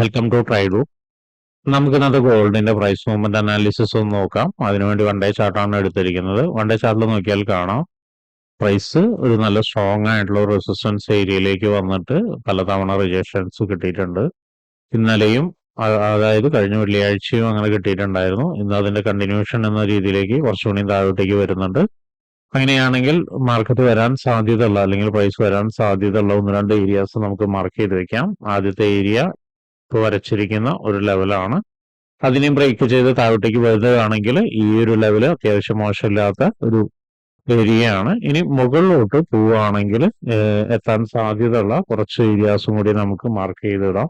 Welcome to ട്രൈഡു നമുക്ക് ഇന്നത്തെ ഗോൾഡിന്റെ പ്രൈസ് മൂവ്മെന്റ് അനാലിസിസ് ഒന്ന് നോക്കാം. അതിനുവേണ്ടി വൺ ഡേ ചാർട്ടാണ് എടുത്തിരിക്കുന്നത്. വൺ ഡേ ചാർട്ടിൽ നോക്കിയാൽ കാണാം. പ്രൈസ് ഒരു നല്ല സ്ട്രോങ് ആയിട്ടുള്ള റെസിസ്റ്റൻസ് ഏരിയയിലേക്ക് വന്നിട്ട് പലതവണ റിജക്ഷൻസ് കിട്ടിയിട്ടുണ്ട്. ഇന്നലെയും അതായത് കഴിഞ്ഞ വെള്ളിയാഴ്ചയും അങ്ങനെ കിട്ടിയിട്ടുണ്ടായിരുന്നു. ഇന്ന് അതിന്റെ കണ്ടിന്യൂഷൻ എന്ന രീതിയിലേക്ക് കുറച്ചുകൂടി താഴോട്ടേക്ക് വരുന്നുണ്ട്. അങ്ങനെയാണെങ്കിൽ മാർക്കറ്റ് വരാൻ സാധ്യതയുള്ള അല്ലെങ്കിൽ പ്രൈസ് വരാൻ സാധ്യതയുള്ള ഒന്ന് രണ്ട് ഏരിയാസ് നമുക്ക് മാർക്ക് ചെയ്ത് വെക്കാം. ആദ്യത്തെ ഏരിയ ഇപ്പോൾ വരച്ചിരിക്കുന്ന ഒരു ലെവലാണ്. അതിനെയും ബ്രേക്ക് ചെയ്ത് താഴോട്ടേക്ക് വരുന്നതാണെങ്കിൽ ഈ ഒരു ലെവൽ അത്യാവശ്യം മോശമില്ലാത്ത ഒരു ഏരിയയാണ്. ഇനി മുകളിലോട്ട് പോവുകയാണെങ്കിൽ എത്താൻ സാധ്യതയുള്ള കുറച്ച് ഏരിയാസും കൂടി നമുക്ക് മാർക്ക് ചെയ്തിടാം.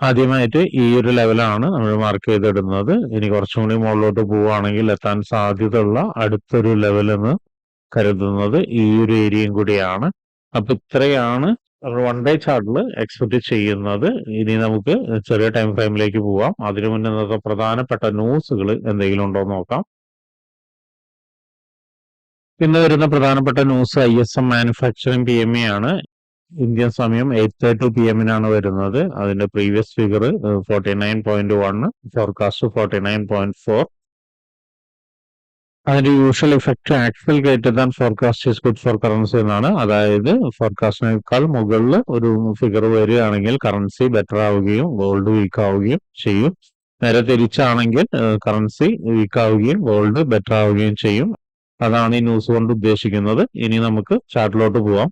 ആദ്യമായിട്ട് ഈ ഒരു ലെവലാണ് നമ്മൾ മാർക്ക് ചെയ്തിടുന്നത്. ഇനി കുറച്ചും കൂടി മുകളിലോട്ട് പോവുകയാണെങ്കിൽ എത്താൻ സാധ്യതയുള്ള അടുത്തൊരു ലെവലെന്ന് കരുതുന്നത് ഈ ഒരു ഏരിയയും കൂടിയാണ്. അപ്പൊ ഇത്രയാണ് വൺ ഡേ ചാർട്ടിൽ എക്സ്പെക്ട് ചെയ്യുന്നത് ഇനി നമുക്ക് ചെറിയ ടൈം ഫ്രെയിമിലേക്ക് പോവാം. അതിനു മുന്നേ നമുക്ക് പ്രധാനപ്പെട്ട ന്യൂസുകൾ എന്തെങ്കിലും ഉണ്ടോ എന്ന് നോക്കാം. ഇന്ന് വരുന്ന പ്രധാനപ്പെട്ട news I S M manufacturing P M A ആണ്. ഇന്ത്യൻ സമയം എയ്റ്റ് തേർട്ടി പി എമ്മിനാണ് വരുന്നത്. അതിന്റെ previous figure forty nine point one forecast forty nine point four അതിന്റെ usual effect actual greater than forecast is good for currency എന്നാണ്. അതായത് ഫോർകാസ്റ്റിനേക്കാൾ മുകളിൽ ഒരു ഫിഗർ വരികയാണെങ്കിൽ കറൻസി ബെറ്റർ ആവുകയും ഗോൾഡ് വീക്ക് ആവുകയും ചെയ്യും. നേരെ തിരിച്ചാണെങ്കിൽ കറൻസി വീക്ക് ആവുകയും ഗോൾഡ് ബെറ്റർ ആവുകയും ചെയ്യും. അതാണ് ഈ ന്യൂസ് കൊണ്ട് ഉദ്ദേശിക്കുന്നത്. ഇനി നമുക്ക് ചാർട്ടിലോട്ട് പോവാം.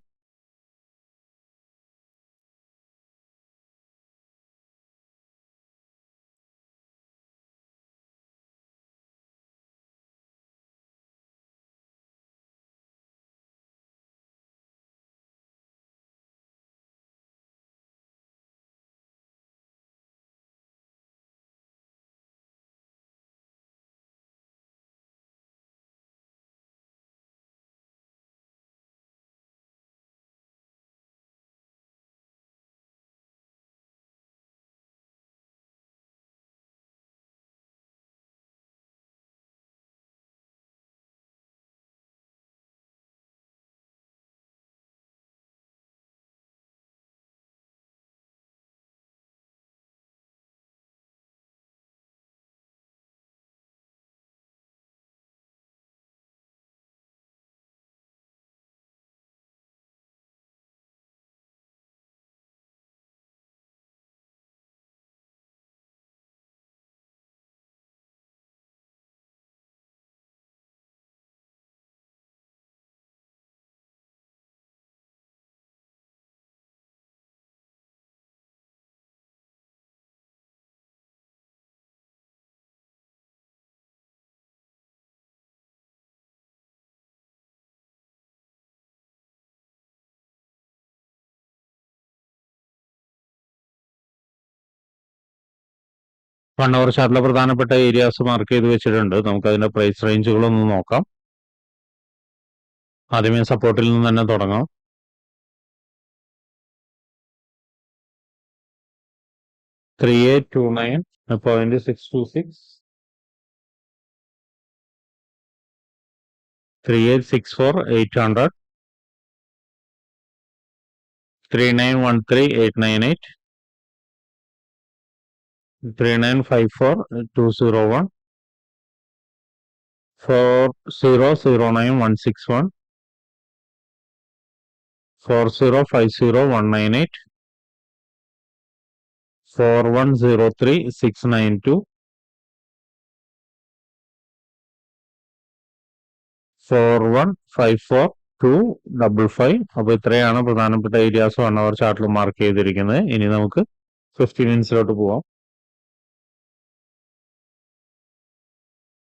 അവർ ചാർട്ടിലെ പ്രധാനപ്പെട്ട ഏരിയാസ് മാർക്ക് ചെയ്ത് വെച്ചിട്ടുണ്ട്. നമുക്ക് അതിന്റെ പ്രൈസ് റേഞ്ചുകളൊന്ന് നോക്കാം. ആദ്യമേ സപ്പോർട്ടിൽ നിന്ന് തന്നെ തുടങ്ങാം. Three eight two nine point six two six three eight six four eight hundred three nine one three eight nine eight three nine five four two zero one four zero zero nine one six one four zero five zero one nine eight four one zero three six nine two four one five four two double five അപ്പൊ ഇത്രയാണ് പ്രധാനപ്പെട്ട areas one hour ചാർട്ടിൽ mark ചെയ്തിരിക്കുന്നത്. ഇനി നമുക്ക് fifty മിനിറ്റ്സിലോട്ട് പോവാം.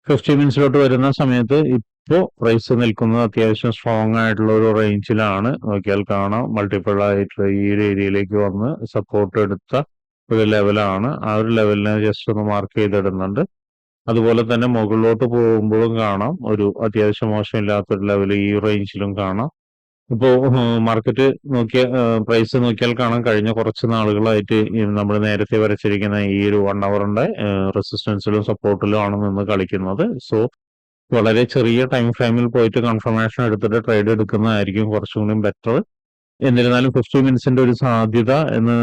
Fifty മിനിറ്റ്സിലോട്ട് വരുന്ന സമയത്ത് ഇപ്പോൾ പ്രൈസ് നിൽക്കുന്നത് അത്യാവശ്യം സ്ട്രോങ് ആയിട്ടുള്ള ഒരു റേഞ്ചിലാണ് നോക്കിയാൽ കാണാം. മൾട്ടിപ്പിൾ ആയിട്ടുള്ള ഈ ഒരു ഏരിയയിലേക്ക് വന്ന് സപ്പോർട്ട് എടുത്ത ഒരു ലെവലാണ് ആ ഒരു ലെവലിനെ ജസ്റ്റ് ഒന്ന് മാർക്ക് ചെയ്തിടുന്നുണ്ട്. അതുപോലെ തന്നെ മുകളിലോട്ട് പോകുമ്പോഴും കാണാം. ഒരു അത്യാവശ്യം മോശമില്ലാത്തൊരു ലെവൽ ഈ റേഞ്ചിലും കാണാം. ഇപ്പോ മാർക്കറ്റ് നോക്കിയ പ്രൈസ് നോക്കിയാൽ കാണാൻ കഴിഞ്ഞ കുറച്ച് നാളുകളായിട്ട് നമ്മൾ നേരത്തെ വരച്ചിരിക്കുന്ന ഈ ഒരു വൺ അവറിന്റെ റെസിസ്റ്റൻസിലും സപ്പോർട്ടിലും ആണ് നിന്ന് കളിക്കുന്നത്. സോ വളരെ ചെറിയ ടൈം ഫ്രെയിമിൽ പോയിട്ട് കൺഫർമേഷൻ എടുത്തിട്ട് ട്രേഡ് എടുക്കുന്നതായിരിക്കും കുറച്ചും കൂടി ബെറ്റർ എന്നിരുന്നാലും ഫിഫ്റ്റി മിനിറ്റ്സിന്റെ ഒരു സാധ്യത എന്ന്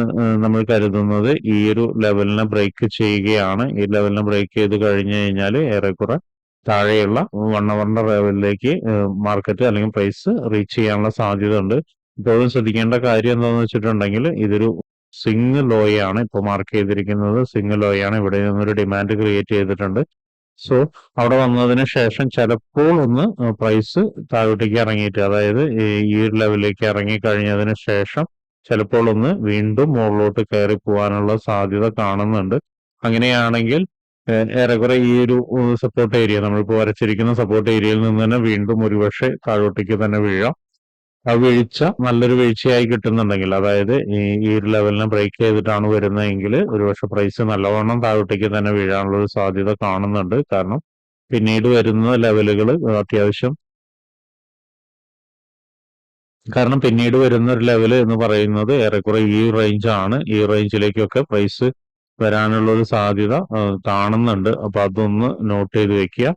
നമ്മൾ കരുതുന്നത് ഈ ഒരു ലെവലിനെ ബ്രേക്ക് ചെയ്യുകയാണ്. ഈ ലെവലിനെ ബ്രേക്ക് ചെയ്ത് കഴിഞ്ഞു കഴിഞ്ഞാൽ ഏറെക്കുറെ താഴെയുള്ള വൺ അവറിന്റെ ലെവലിലേക്ക് മാർക്കറ്റ് അല്ലെങ്കിൽ പ്രൈസ് റീച്ച് ചെയ്യാനുള്ള സാധ്യത ഉണ്ട് ഇപ്പോഴും ശ്രദ്ധിക്കേണ്ട കാര്യം എന്താണെന്ന് വെച്ചിട്ടുണ്ടെങ്കിൽ ഇതൊരു സിംഗ് ലോയാണ് ഇപ്പോൾ മാർക്ക് ചെയ്തിരിക്കുന്നത്. സിംഗ് ലോയാണ് ഇവിടെ നിന്നൊരു ഡിമാൻഡ് ക്രിയേറ്റ് ചെയ്തിട്ടുണ്ട്. സോ അവിടെ വന്നതിന് ശേഷം ചിലപ്പോൾ ഒന്ന് പ്രൈസ് താഴോട്ടേക്ക് ഇറങ്ങിയിട്ട് അതായത് ഈ ഒരു ലെവലിലേക്ക് ഇറങ്ങി കഴിഞ്ഞതിന് ശേഷം ചിലപ്പോൾ ഒന്ന് വീണ്ടും മുകളിലോട്ട് കയറി പോകാനുള്ള സാധ്യത കാണുന്നുണ്ട്. അങ്ങനെയാണെങ്കിൽ ഏറെക്കുറെ ഈ ഒരു സപ്പോർട്ട് ഏരിയ നമ്മളിപ്പോൾ വരച്ചിരിക്കുന്ന സപ്പോർട്ട് ഏരിയയിൽ നിന്ന് തന്നെ വീണ്ടും ഒരുപക്ഷെ താഴോട്ടേക്ക് തന്നെ വീഴാം. ആ വീഴ്ച നല്ലൊരു വീഴ്ചയായി കിട്ടുന്നുണ്ടെങ്കിൽ അതായത് ഈ ഒരു ലെവലിനെ ബ്രേക്ക് ചെയ്തിട്ടാണ് വരുന്നതെങ്കിൽ ഒരുപക്ഷെ പ്രൈസ് നല്ലവണ്ണം താഴോട്ടേക്ക് തന്നെ വീഴാനുള്ള ഒരു സാധ്യത കാണുന്നുണ്ട്. കാരണം പിന്നീട് വരുന്ന ലെവലുകൾ അത്യാവശ്യം കാരണം പിന്നീട് വരുന്ന ഒരു ലെവൽ എന്ന് പറയുന്നത് ഏറെക്കുറെ ഈ റേഞ്ച് ആണ്. ഈ റേഞ്ചിലേക്കൊക്കെ പ്രൈസ് വരാനുള്ള ഒരു സാധ്യത കാണുന്നുണ്ട്. അപ്പൊ അതൊന്ന് നോട്ട് ചെയ്ത് വെക്കുക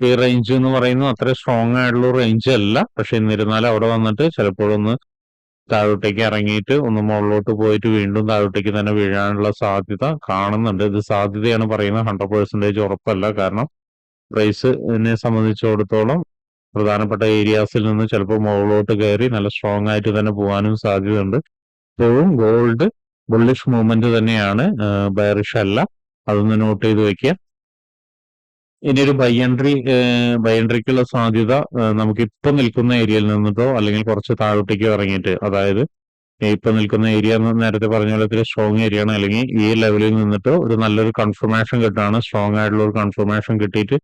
ഈ റേഞ്ച് എന്ന് പറയുന്നത് അത്ര സ്ട്രോങ് ആയിട്ടുള്ള റേഞ്ച് അല്ല. പക്ഷെ എന്നിരുന്നാലും അവിടെ വന്നിട്ട് ചിലപ്പോഴൊന്ന് താഴോട്ടേക്ക് ഇറങ്ങിയിട്ട് ഒന്ന് മുകളിലോട്ട് പോയിട്ട് വീണ്ടും താഴോട്ടേക്ക് തന്നെ വീഴാനുള്ള സാധ്യത കാണുന്നുണ്ട്. ഇത് സാധ്യതയാണ് പറയുന്നത്. ഹൺഡ്രഡ് പെർസെന്റേജ് ഉറപ്പല്ല. കാരണം പ്രൈസിനെ സംബന്ധിച്ചിടത്തോളം പ്രധാനപ്പെട്ട ഏരിയാസിൽ നിന്ന് ചിലപ്പോൾ മുകളിലോട്ട് കയറി നല്ല സ്ട്രോങ് ആയിട്ട് തന്നെ പോകാനും സാധ്യതയുണ്ട്. ഇപ്പോഴും ഗോൾഡ് ബുള്ളിഷ് മൂവ്മെന്റ് തന്നെയാണ് ബയറിഷ് അല്ല. അതൊന്ന് നോട്ട് ചെയ്ത് വെക്കുക. ഇനി ഒരു ബൈ എൻട്രി ബൈ എൻട്രിക്കുള്ള സാധ്യത നമുക്ക് ഇപ്പൊ നിൽക്കുന്ന ഏരിയയിൽ നിന്നിട്ടോ അല്ലെങ്കിൽ കുറച്ച് താഴോട്ടേക്കോ ഇറങ്ങിയിട്ട് അതായത് ഇപ്പൊ നിൽക്കുന്ന ഏരിയ എന്ന് നേരത്തെ പറഞ്ഞ പോലെ ഇത്തിരി സ്ട്രോങ് ഏരിയ ആണ്. അല്ലെങ്കിൽ ഈ ലെവലിൽ നിന്നിട്ട് ഒരു നല്ലൊരു കൺഫർമേഷൻ കിട്ടാണ്. സ്ട്രോങ് ആയിട്ടുള്ള ഒരു കൺഫർമേഷൻ കിട്ടിയിട്ട്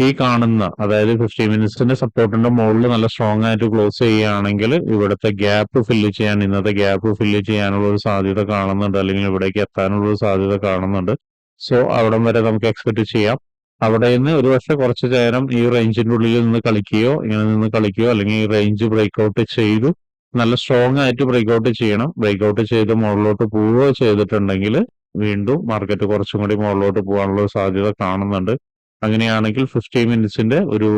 ഈ കാണുന്ന അതായത് ഫിഫ്റ്റി മിനിറ്റ്സിന്റെ സപ്പോർട്ടിന്റെ മുകളിൽ നല്ല സ്ട്രോങ് ആയിട്ട് ക്ലോസ് ചെയ്യുകയാണെങ്കിൽ ഇവിടുത്തെ ഗ്യാപ്പ് ഫില്ല് ചെയ്യാൻ ഇന്നത്തെ ഗ്യാപ്പ് ഫില്ല് ചെയ്യാനുള്ള ഒരു സാധ്യത കാണുന്നുണ്ട്. അല്ലെങ്കിൽ ഇവിടേക്ക് എത്താനുള്ള ഒരു സാധ്യത കാണുന്നുണ്ട്. സോ അവിടം വരെ നമുക്ക് എക്സ്പെക്ട് ചെയ്യാം. അവിടെ നിന്ന് ഒരു പക്ഷെ കുറച്ച് നേരം ഈ റേഞ്ചിന്റെ ഉള്ളിൽ നിന്ന് കളിക്കുകയോ ഇങ്ങനെ നിന്ന് കളിക്കുകയോ അല്ലെങ്കിൽ ഈ റേഞ്ച് ബ്രേക്ക്ഔട്ട് ചെയ്തു നല്ല സ്ട്രോങ് ആയിട്ട് ബ്രേക്ക്ഔട്ട് ചെയ്യണം. ബ്രേക്ക്ഔട്ട് ചെയ്ത് മുകളിലോട്ട് പോവുകയോ ചെയ്തിട്ടുണ്ടെങ്കിൽ വീണ്ടും മാർക്കറ്റ് കുറച്ചും കൂടി മുകളിലോട്ട് പോകാനുള്ള സാധ്യത കാണുന്നുണ്ട്. അങ്ങനെയാണെങ്കിൽ ഫിഫ്റ്റി മിനിറ്റ്സിന്റെ ഒരു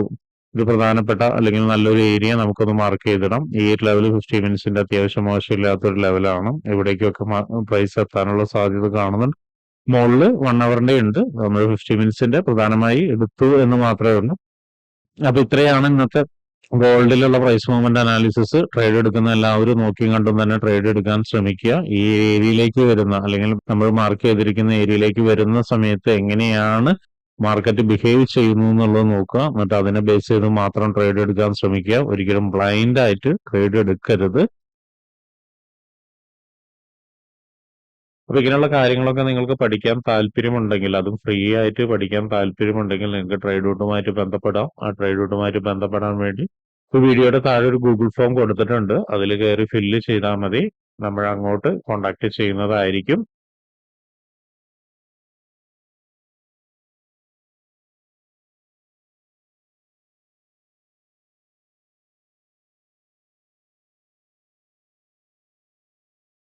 ഒരു പ്രധാനപ്പെട്ട അല്ലെങ്കിൽ നല്ലൊരു ഏരിയ നമുക്കൊന്ന് മാർക്ക് ചെയ്തിടാം. ഈ ഒരു ലെവൽ ഫിഫ്റ്റി മിനിറ്റ്സിന്റെ അത്യാവശ്യം മോശമില്ലാത്തൊരു ലെവലാണ് എവിടേക്കൊക്കെ പ്രൈസ് എത്താനുള്ള സാധ്യത കാണുന്നുണ്ട്. മുകളിൽ വൺ അവറിന്റെ ഉണ്ട്. നമ്മൾ ഫിഫ്റ്റി മിനിറ്റ്സിന്റെ പ്രധാനമായി എടുത്തു എന്ന് മാത്രമേ ഉള്ളൂ. അപ്പൊ ഇത്രയാണ് ഇന്നത്തെ ഗോൾഡിലുള്ള പ്രൈസ് മൂവ്മെന്റ് അനാലിസിസ് ട്രേഡ് എടുക്കുന്ന എല്ലാവരും നോക്കിയും കണ്ടും തന്നെ ട്രേഡ് എടുക്കാൻ ശ്രമിക്കുക. ഈ ഏരിയയിലേക്ക് വരുന്ന അല്ലെങ്കിൽ നമ്മൾ മാർക്ക് ചെയ്തിരിക്കുന്ന ഏരിയയിലേക്ക് വരുന്ന സമയത്ത് എങ്ങനെയാണ് മാർക്കറ്റ് ബിഹേവ് ചെയ്യുന്നു എന്നുള്ളത് നോക്കുക. എന്നിട്ട് അതിനെ ബേസ് ചെയ്ത് മാത്രം ട്രേഡ് എടുക്കാൻ ശ്രമിക്കുക. ഒരിക്കലും ബ്ലൈൻഡ് ആയിട്ട് ട്രേഡ് എടുക്കരുത്. അപ്പൊ ഇങ്ങനെയുള്ള കാര്യങ്ങളൊക്കെ നിങ്ങൾക്ക് പഠിക്കാൻ താല്പര്യമുണ്ടെങ്കിൽ അതും ഫ്രീ ആയിട്ട് പഠിക്കാൻ താല്പര്യമുണ്ടെങ്കിൽ നിങ്ങൾക്ക് ട്രേഡ് റൂട്ടുമായിട്ട് ബന്ധപ്പെടാം. ആ ട്രേഡ് റൂട്ടുമായിട്ട് ബന്ധപ്പെടാൻ വേണ്ടി. വീഡിയോയുടെ താഴെ ഒരു ഗൂഗിൾ ഫോം കൊടുത്തിട്ടുണ്ട്. അതിൽ കയറി ഫില്ല് ചെയ്താൽ മതി. നമ്മൾ അങ്ങോട്ട് കോണ്ടാക്ട് ചെയ്യുന്നതായിരിക്കും.